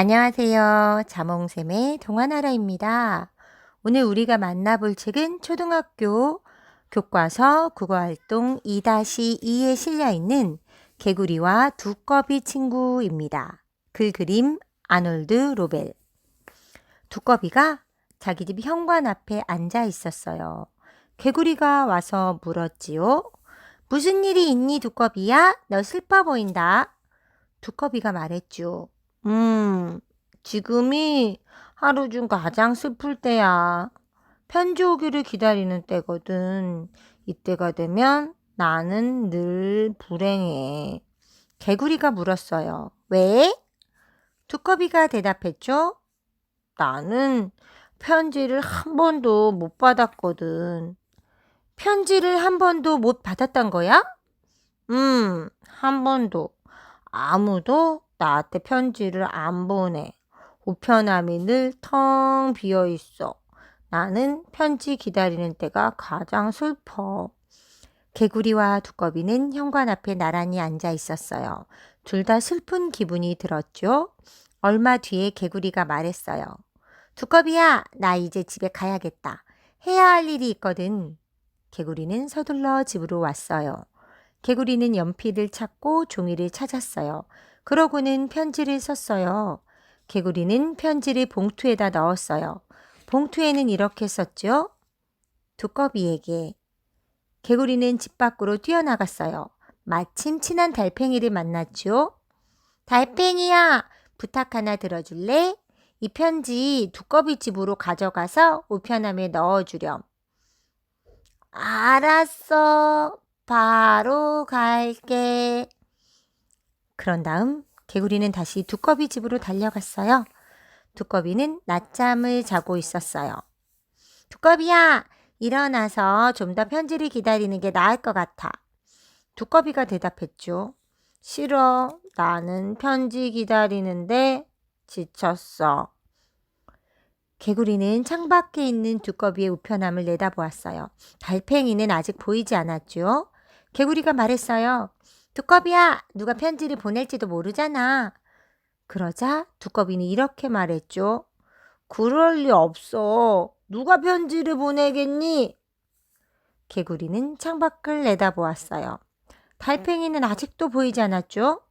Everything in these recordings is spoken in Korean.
안녕하세요. 자몽샘의 동화나라입니다. 오늘 우리가 만나볼 책은 초등학교 교과서 국어활동 2-2에 실려 있는 개구리와 두꺼비 친구입니다. 글 그림 아놀드 로벨. 두꺼비가 자기 집 현관 앞에 앉아 있었어요. 개구리가 와서 물었지요. 무슨 일이 있니, 두꺼비야? 너 슬퍼 보인다. 두꺼비가 말했죠. 음, 지금이 하루 중 가장 슬플 때야. 편지 오기를 기다리는 때거든. 이때가 되면 나는 늘 불행해. 개구리가 물었어요. 왜? 두꺼비가 대답했죠. 나는 편지를 한 번도 못 받았거든. 편지를 한 번도 못 받았단 거야? 음, 한 번도. 아무도 나한테 편지를 안 보내. 우편함이 늘 텅 비어 있어. 나는 편지 기다리는 때가 가장 슬퍼. 개구리와 두꺼비는 현관 앞에 나란히 앉아 있었어요. 둘 다 슬픈 기분이 들었죠. 얼마 뒤에 개구리가 말했어요. 두꺼비야, 나 이제 집에 가야겠다. 해야 할 일이 있거든. 개구리는 서둘러 집으로 왔어요. 개구리는 연필을 찾고 종이를 찾았어요. 그러고는 편지를 썼어요. 개구리는 편지를 봉투에다 넣었어요. 봉투에는 이렇게 썼죠. 두꺼비에게. 개구리는 집 밖으로 뛰어나갔어요. 마침 친한 달팽이를 만났죠. 달팽이야, 부탁 하나 들어줄래? 이 편지 두꺼비 집으로 가져가서 우편함에 넣어주렴. 알았어. 바로 갈게. 그런 다음 개구리는 다시 두꺼비 집으로 달려갔어요. 두꺼비는 낮잠을 자고 있었어요. 두꺼비야, 일어나서 좀 더 편지를 기다리는 게 나을 것 같아. 두꺼비가 대답했죠. 싫어. 나는 편지 기다리는데 지쳤어. 개구리는 창밖에 있는 두꺼비의 우편함을 내다보았어요. 달팽이는 아직 보이지 않았죠. 개구리가 말했어요. 두꺼비야, 누가 편지를 보낼지도 모르잖아. 그러자 두꺼비는 이렇게 말했죠. 그럴 리 없어. 누가 편지를 보내겠니? 개구리는 창밖을 내다보았어요. 달팽이는 아직도 보이지 않았죠?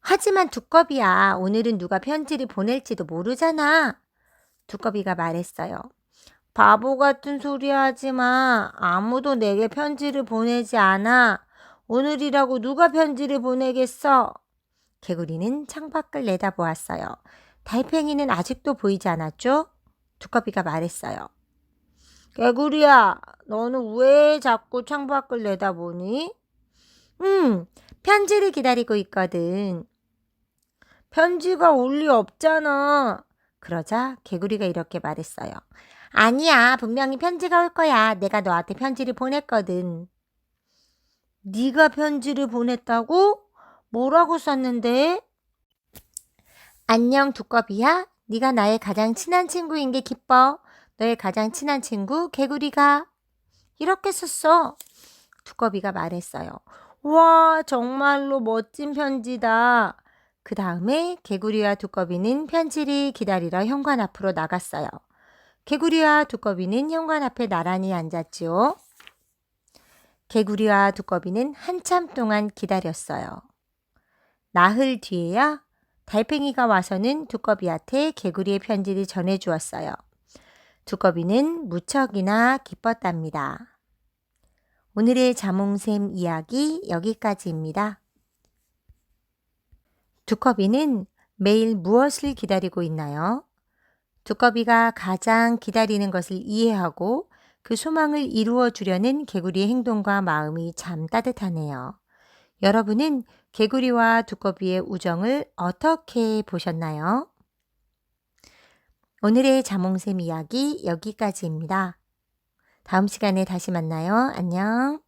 하지만 두꺼비야, 오늘은 누가 편지를 보낼지도 모르잖아. 두꺼비가 말했어요. 바보 같은 소리 하지 마. 아무도 내게 편지를 보내지 않아. 오늘이라고 누가 편지를 보내겠어? 개구리는 창밖을 내다보았어요. 달팽이는 아직도 보이지 않았죠? 두꺼비가 말했어요. 개구리야, 너는 왜 자꾸 창밖을 내다보니? 음, 편지를 기다리고 있거든. 편지가 올 리 없잖아. 그러자 개구리가 이렇게 말했어요. 아니야, 분명히 편지가 올 거야. 내가 너한테 편지를 보냈거든. 네가 편지를 보냈다고? 뭐라고 썼는데? 안녕 두꺼비야. 네가 나의 가장 친한 친구인 게 기뻐. 너의 가장 친한 친구 개구리가 이렇게 썼어. 두꺼비가 말했어요. 와, 정말로 멋진 편지다. 그 다음에 개구리와 두꺼비는 편지를 기다리러 현관 앞으로 나갔어요. 개구리와 두꺼비는 현관 앞에 나란히 앉았지요. 개구리와 두꺼비는 한참 동안 기다렸어요. 나흘 뒤에야 달팽이가 와서는 두꺼비한테 개구리의 편지를 전해주었어요. 두꺼비는 무척이나 기뻤답니다. 오늘의 자몽샘 이야기 여기까지입니다. 두꺼비는 매일 무엇을 기다리고 있나요? 두꺼비가 가장 기다리는 것을 이해하고 그 소망을 이루어 주려는 개구리의 행동과 마음이 참 따뜻하네요. 여러분은 개구리와 두꺼비의 우정을 어떻게 보셨나요? 오늘의 자몽샘 이야기 여기까지입니다. 다음 시간에 다시 만나요. 안녕.